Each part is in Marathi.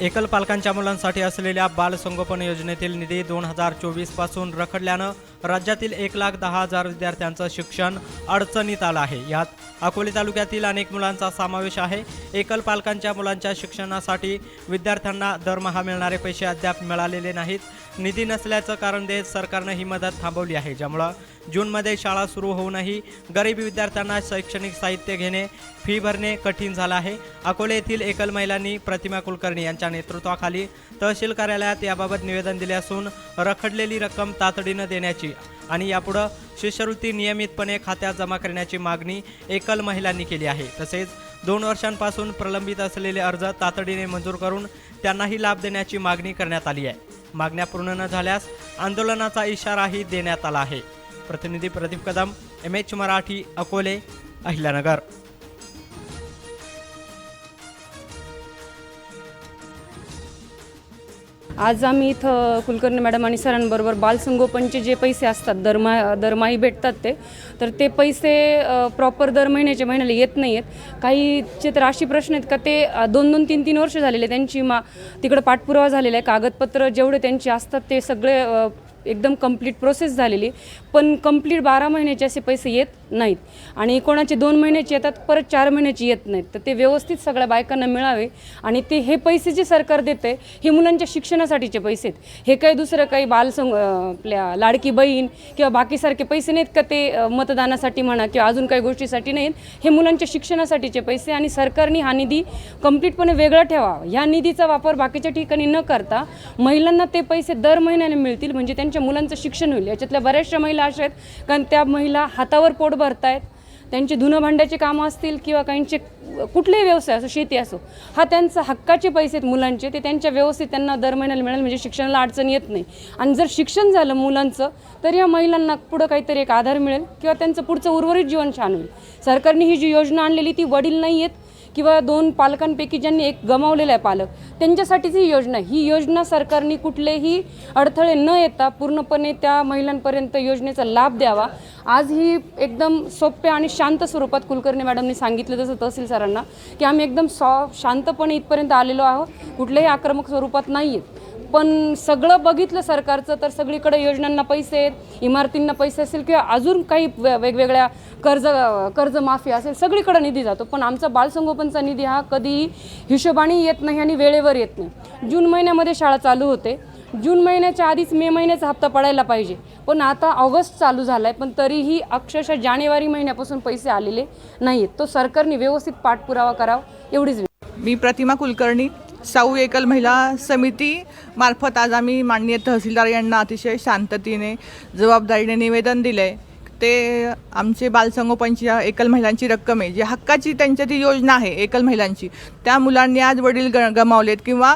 एकल पालकांच्या मुलांसाठी असलेल्या बालसंगोपन योजनेतील निधी दोन हजार चोवीसपासून रखडल्यानं राज्यातील एक लाख दहा हजार विद्यार्थ्यांचं शिक्षण अडचणीत आलं आहे. यात अकोले तालुक्यातील अनेक मुलांचा समावेश आहे. एकल पालकांच्या मुलांच्या शिक्षणासाठी विद्यार्थ्यांना दरमहा मिळणारे पैसे अद्याप मिळालेले नाहीत. निधी नसल्याचं कारण देत सरकारनं ही मदत थांबवली आहे. ज्यामुळं जूनमध्ये शाळा सुरू होऊनही गरीब विद्यार्थ्यांना शैक्षणिक साहित्य घेणे फी भरणे कठीण झालं आहे. अकोले येथील एकल महिलांनी प्रतिमा कुलकर्णी यांच्या नेतृत्वाखाली तहसील कार्यालयात याबाबत निवेदन दिले असून रखडलेली रक्कम तातडीनं देण्याची आणि यापुढं शिष्यवृत्ती नियमितपणे खात्यात जमा करण्याची मागणी एकल महिलांनी केली आहे. तसेच दोन वर्षांपासून प्रलंबित असलेले अर्ज तातडीने मंजूर करून त्यांनाही लाभ देण्याची मागणी करण्यात आली आहे. मागण्या पूर्ण न झाल्यास आंदोलनाचा इशाराही देण्यात आला आहे. प्रतिनिधी प्रदीप कदम एम एच मराठी अकोले अहिल्यानगर. आज आम्ही इथं कुलकर्णी मॅडम आणि सरांबरोबर बालसंगोपनचे जे पैसे असतात दरमा दरमाही भेटतात ते तर ते पैसे प्रॉपर दर महिन्याच्या महिन्याला येत नाही आहेत काहीचे तर अशी प्रश्न आहेत का ते दोन दोन तीन तीन वर्ष झालेले त्यांची मा तिकडं पाठपुरावा झालेला आहे. कागदपत्र जेवढे त्यांचे असतात ते सगळे एकदम कंप्लीट प्रोसेस झालेली. पण कंप्लीट बारा महिन्याचे असे पैसे येत नाहीत. आणि कोणाचे दोन महिन्याचे येतात परत चार महिन्याची येत नाहीत. तर ते व्यवस्थित सगळ्या बायकांना मिळावे आणि ते हे पैसे जे सरकार देते हे मुलांच्या शिक्षणासाठीचे पैसे आहेत. हे काही दुसरं काही बालसंग आपल्या लाडकी बहीण किंवा बाकीसारखे पैसे नाहीत का ते मतदानासाठी म्हणा किंवा अजून काही गोष्टीसाठी नाहीत. हे मुलांच्या शिक्षणासाठीचे पैसे आणि सरकारने हा निधी कंप्लीटपणे वेगळा ठेवा. ह्या निधीचा वापर बाकीच्या ठिकाणी न करता महिलांना ते पैसे दर महिन्याने मिळतील म्हणजे त्यांच्या मुलांचं शिक्षण होईल. याच्यातल्या बऱ्याचशा महिला अशा आहेत कारण त्या महिला हातावर पोट भरतायत. त्यांचे धुनं भांड्याचे कामं असतील किंवा काहींचे कुठलेही व्यवसाय असो शेती असो हा त्यांचा हक्काचे पैसे आहेत मुलांचे. ते त्यांच्या व्यवस्थित त्यांना दर महिन्याला मिळेल म्हणजे शिक्षणाला अडचण येत नाही. आणि जर शिक्षण झालं मुलांचं तर या महिलांना पुढं काहीतरी एक आधार मिळेल किंवा त्यांचं पुढचं उर्वरित जीवन छान होईल. सरकारने ही जी योजना आणलेली ती वडील नाही आहेत किंवा दोन पालकांपैकी ज्यांनी एक गमावलेला आहे पालक त्यांच्यासाठीच ही योजना ही योजना सरकारने कुठलेही अडथळे न येता पूर्णपणे त्या महिलांपर्यंत योजनेचा लाभ द्यावा. आज ही एकदम सोप्या आणि शांत स्वरूपात कुलकर्णी मॅडमनी सांगितलं जसं तहसील सरांना की आम्ही एकदम सॉ शांतपणे इथपर्यंत आलेलो आहोत. कुठल्याही आक्रमक स्वरूपात नाही आहेत पण सगळं बघितलं सरकारचं तर सगळीकडे योजनांना पैसे आहेत इमारतींना पैसे असेल किंवा अजून काही वे- वेगवेगळ्या कर्ज कर्जमाफी असेल सगळीकडे निधी जातो. पण आमचा बालसंगोपनचा निधी हा कधीही हिशोबाने येत नाही आणि वेळेवर येत नाही. जून महिन्यामध्ये शाळा चालू होते. जून महिन्याच्या आधीच मे महिन्याचा हप्ता पडायला पाहिजे. पण आता ऑगस्ट चालू झाला आहे पण तरीही अक्षरशः जानेवारी महिन्यापासून पैसे आलेले नाही आहेत तो सरकारने व्यवस्थित पाठपुरावा करावा एवढीच मी प्रतिमा कुलकर्णी. साऊ एकल महिला समिती मार्फत आज आम्ही माननीय तहसीलदार यांना अतिशय शांततेने जबाबदारीने निवेदन दिलं आहे ते आमचे बालसंगोपनची एकल महिलांची रक्कम आहे जी हक्काची त्यांच्या ती योजना आहे एकल महिलांची. त्या मुलांनी आज वडील ग गमावलेत किंवा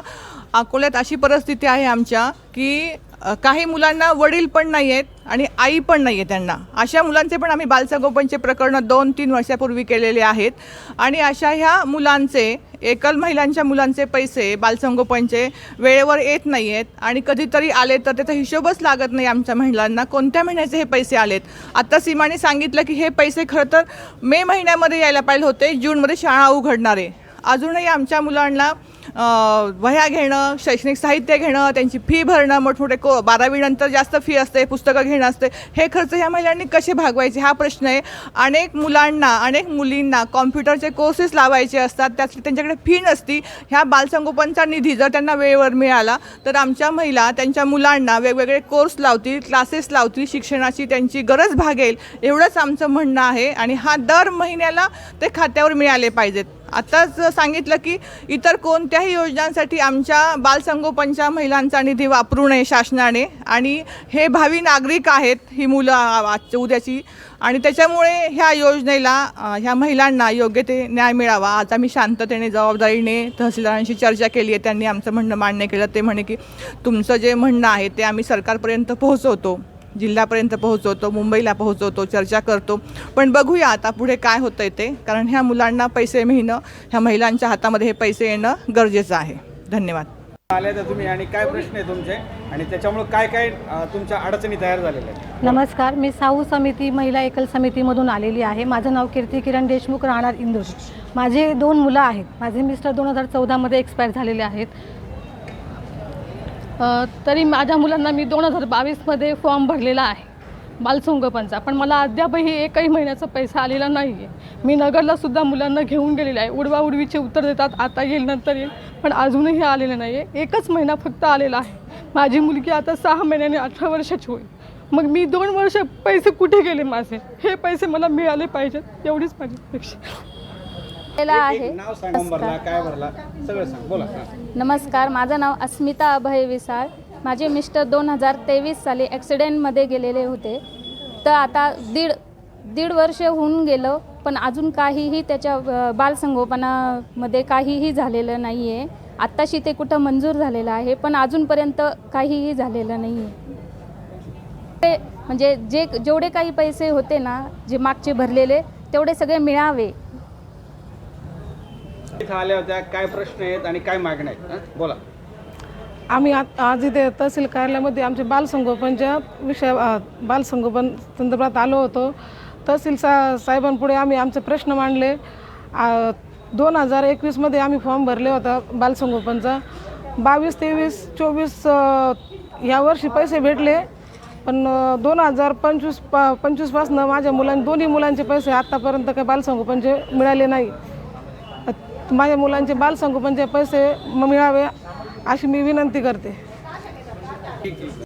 अकोल्यात अशी परिस्थिती आहे आमच्या की काही मुलांना वडील पण नाही आहेत आणि आई पण नाही आहे त्यांना. अशा मुलांचे पण आम्ही बालसंगोपनचे प्रकरणं दोन तीन वर्षापूर्वी केलेले आहेत. आणि अशा ह्या मुलांचे एकल महिलांच्या मुलांचे पैसे बालसंगोपनचे वेळेवर येत नाही आहेत आणि कधीतरी आले तर त्याचा हिशोबच लागत नाही आमच्या महिलांना. कोणत्या महिन्याचे हे पैसे आलेत? आत्ता सीमाने सांगितलं की हे पैसे खरं तर मे महिन्यामध्ये यायला पाहिजे होते. जूनमध्ये शाळा उघडणार. आहे अजूनही आमच्या मुलांना वह्या घेणं शैक्षणिक साहित्य घेणं त्यांची फी भरणं मोठमोठे को बारावीनंतर जास्त फी असते पुस्तकं घेणं असते हे खर्च ह्या महिलांनी कसे भागवायचे? हा प्रश्न आहे. अनेक मुलांना अनेक मुलींना कॉम्प्युटरचे कोर्सेस लावायचे असतात त्यात त्यांच्याकडे फी नसती. ह्या बालसंगोपनचा निधी जर त्यांना वेळेवर मिळाला तर आमच्या महिला त्यांच्या मुलांना वेगवेगळे कोर्स लावतील क्लासेस लावतील शिक्षणाची त्यांची गरज भागेल एवढंच आमचं म्हणणं आहे. आणि हा दर महिन्याला ते खात्यावर मिळाले पाहिजेत. आताच सांगितलं की इतर कोणत्याही योजनांसाठी आमच्या बालसंगोपनच्या महिलांचा निधी वापरू नये शासनाने. आणि हे भावी नागरिक आहेत ही मुलं आजच्या उद्याची. आणि त्याच्यामुळे ह्या योजनेला ह्या महिलांना योग्य ते न्याय मिळावा. आज आम्ही शांततेने जबाबदारीने तहसीलदारांशी चर्चा केली आहे. त्यांनी आमचं म्हणणं मान्य केलं. ते म्हणे की तुमचं जे म्हणणं आहे ते आम्ही सरकारपर्यंत पोहोचवतो. जिल्ह्यापर्यंत पोहोचवतो मुंबईला पोहोचवतो चर्चा करतो. पण बघूया आता पुढे काय होतं ते. कारण ह्या मुलांना पैसे मिळणं ह्या महिलांच्या हातामध्ये हे पैसे येणं गरजेचं आहे. धन्यवाद. तर तुम्ही आणि काय प्रश्न आहे तुमचे? आणि त्याच्यामुळे काय काय अ, तुमच्या अडचणी तयार झालेल्या आहेत? नमस्कार मी साऊ समिती महिला एकल समितीमधून आलेली आहे. माझं नाव कीर्ती किरण देशमुख राहणार इंदोर. माझे दोन मुलं आहेत. माझे मिस्टर दोन हजार चौदामध्ये एक्सपायर झालेले आहेत. तरी माझ्या मुलांना मी दोन हजार बावीसमध्ये फॉर्म भरलेला आहे बालसंगोपनचा. पण मला अद्यापही एकही महिन्याचा पैसा आलेला नाही आहे मी नगरलासुद्धा मुलांना घेऊन गेलेले आहे. उडवा उडवीचे उत्तर देतात आता येईल नंतर येईल पण अजूनही आलेलं नाही आहे एकच महिना फक्त आलेला आहे. माझी मुलगी आता सहा महिन्याने अठरा वर्षाची होईल. मग मी दोन वर्ष पैसे कुठे गेले माझे? हे पैसे मला मिळाले पाहिजेत एवढीच माझी अपेक्षा. आहे एक नाव सांग भरला काय भरला सगळं सांग बोला. नमस्कार माझं नाव अस्मिता अभय विसाळ. माझे मिस्टर दोन हजार तेवीस साली ॲक्सिडेंटमध्ये गेलेले होते. तर आता दीड दीड वर्ष होऊन गेलं पण अजून काहीही त्याच्या बालसंगोपनामध्ये काहीही झालेलं नाही आहे आत्ताशी ते कुठं मंजूर झालेलं आहे पण अजूनपर्यंत काहीही झालेलं नाही आहे ते म्हणजे जे जेवढे काही पैसे होते ना जे मागचे भरलेले तेवढे सगळे मिळावे. इथं आल्या होत्या काय प्रश्न आहेत आणि काय मागण्या आहेत? बोला. आम्ही आ- आज इथे तहसील कार्यालयामध्ये आमचे बालसंगोपनच्या विषय अ, बालसंगोपन संदर्भात आलो होतो तहसील सा साहेबांपुढे आम्ही आमचे प्रश्न मांडले. दोन हजार एकवीसमध्ये आम्ही फॉर्म भरले होता बालसंगोपनचा. बावीस तेवीस चोवीस अ, या वर्षी पैसे भेटले पण दोन हजार पंचवीस प पंचवीसपासनं माझ्या मुलां दोन्ही मुलांचे पैसे आत्तापर्यंत काही बालसंगोपनचे मिळाले नाही. माझ्या मुलांचे बालसंगोपनचे पैसे मिळावे अशी मी विनंती करते.